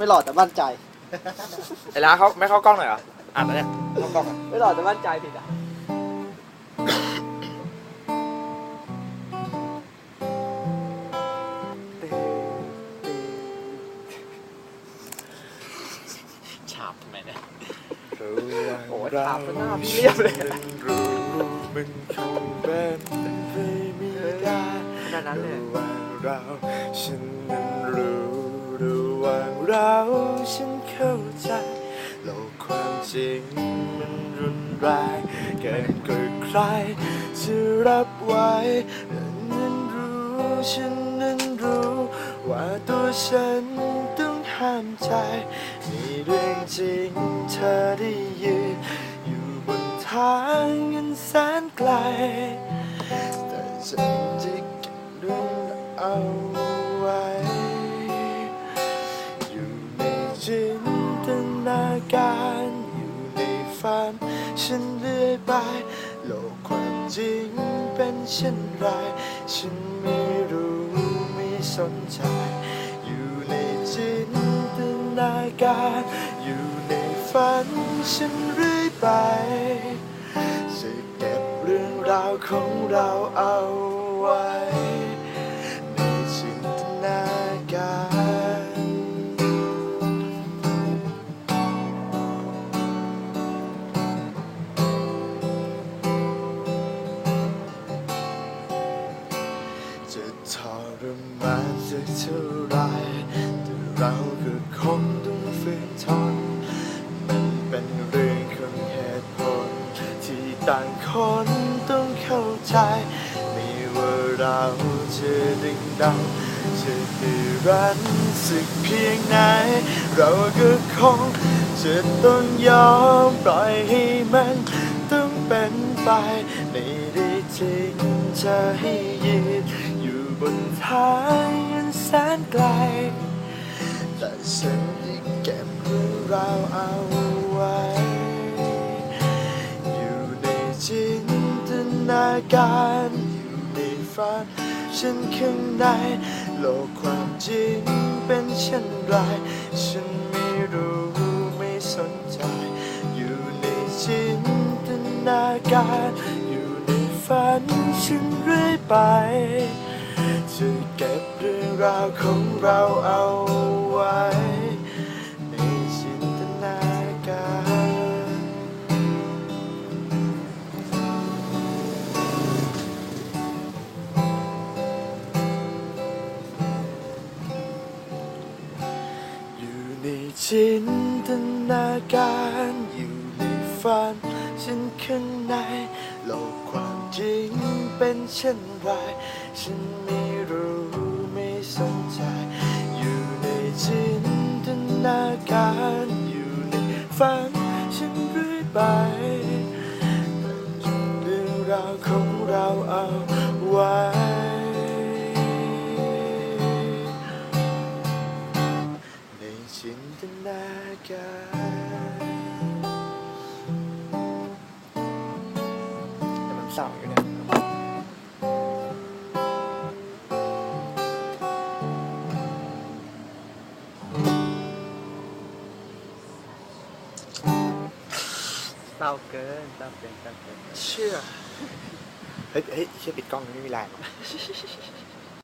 ไม่หล่อแต่มั่นใจ ไอ้ร้านเขาไม่เข้ากล้องหน่อยเหรออ่านแล้วเนี่ยเข้ากล้องอะไม่หล่อแต่มั่นใจผิดอะฉาบทำไมเนี่ย โอ้ยถามซะหน้าพี่เรียบเลยรู้มันคงเป็นไปไม่ได้ขนาดนั้นเลยระหว่างเราฉันนั้นรู้ระหว่าง เราฉันเข้าใจ โลกความจริงมันรุนแรงเกินกว่าใครจะรับไว้ฉันนั้นรู้ฉันนั้นรู้ ว่าตัวฉันต้องห้ามใจ มีเรื่องจริงเธอได้ยืนอยู่บนทางเงินแสนไกลแต่ฉัน ฉันเลื่อยไป โลกความจริงเป็นเช่นไร ฉันไม่รู้ไม่สนใจ อยู่ในจินตนาการ อยู่ในฝันฉันเรื่อยไป จะเก็บเรื่องราวของเราเอาไว้ สักเท่าไรแต่เราก็คงต้องฝืนทน มันเป็นเรื่องของเหตุผล ที่ต่างคนต้องเข้าใจ ไม่ว่าเราจะดึงดังจะดื้อรั้นสักเพียงไหน เราก็คงจะต้องยอมปล่อยให้มันต้องเป็นไปไม่ได้จริงจะให้ยืน บนทางอันแสนไกล แต่ฉันยังเก็บเรื่องราวเอาไว้ อยู่ในจินตนาการ อยู่ในฝัน ฉันข้างใน โลกความจริงเป็นเช่นไร ฉันไม่รู้ไม่สนใจ อยู่ในจินตนาการ อยู่ในฝันฉันเรื่อยไป เก็บเรื่องราวของเราเอาไว้ ในจินตนาการ อยู่ในจินตนาการ อยู่ในฝัน ฉันข้างในโลกความจริงเป็นเช่นไรฉันไม่รู้ไม่สนใจ อยู่ในจินตนาการอยู่ในฝันฉันเรื่อยไป แต่มันเศร้าอยู่เนี่ยเศร้าเกินเศร้าเกินเศร้าเกิน เชื่อ เฮ้ยเฮ้ยเชื่อปิดกล้องไม่มีแรงหรอก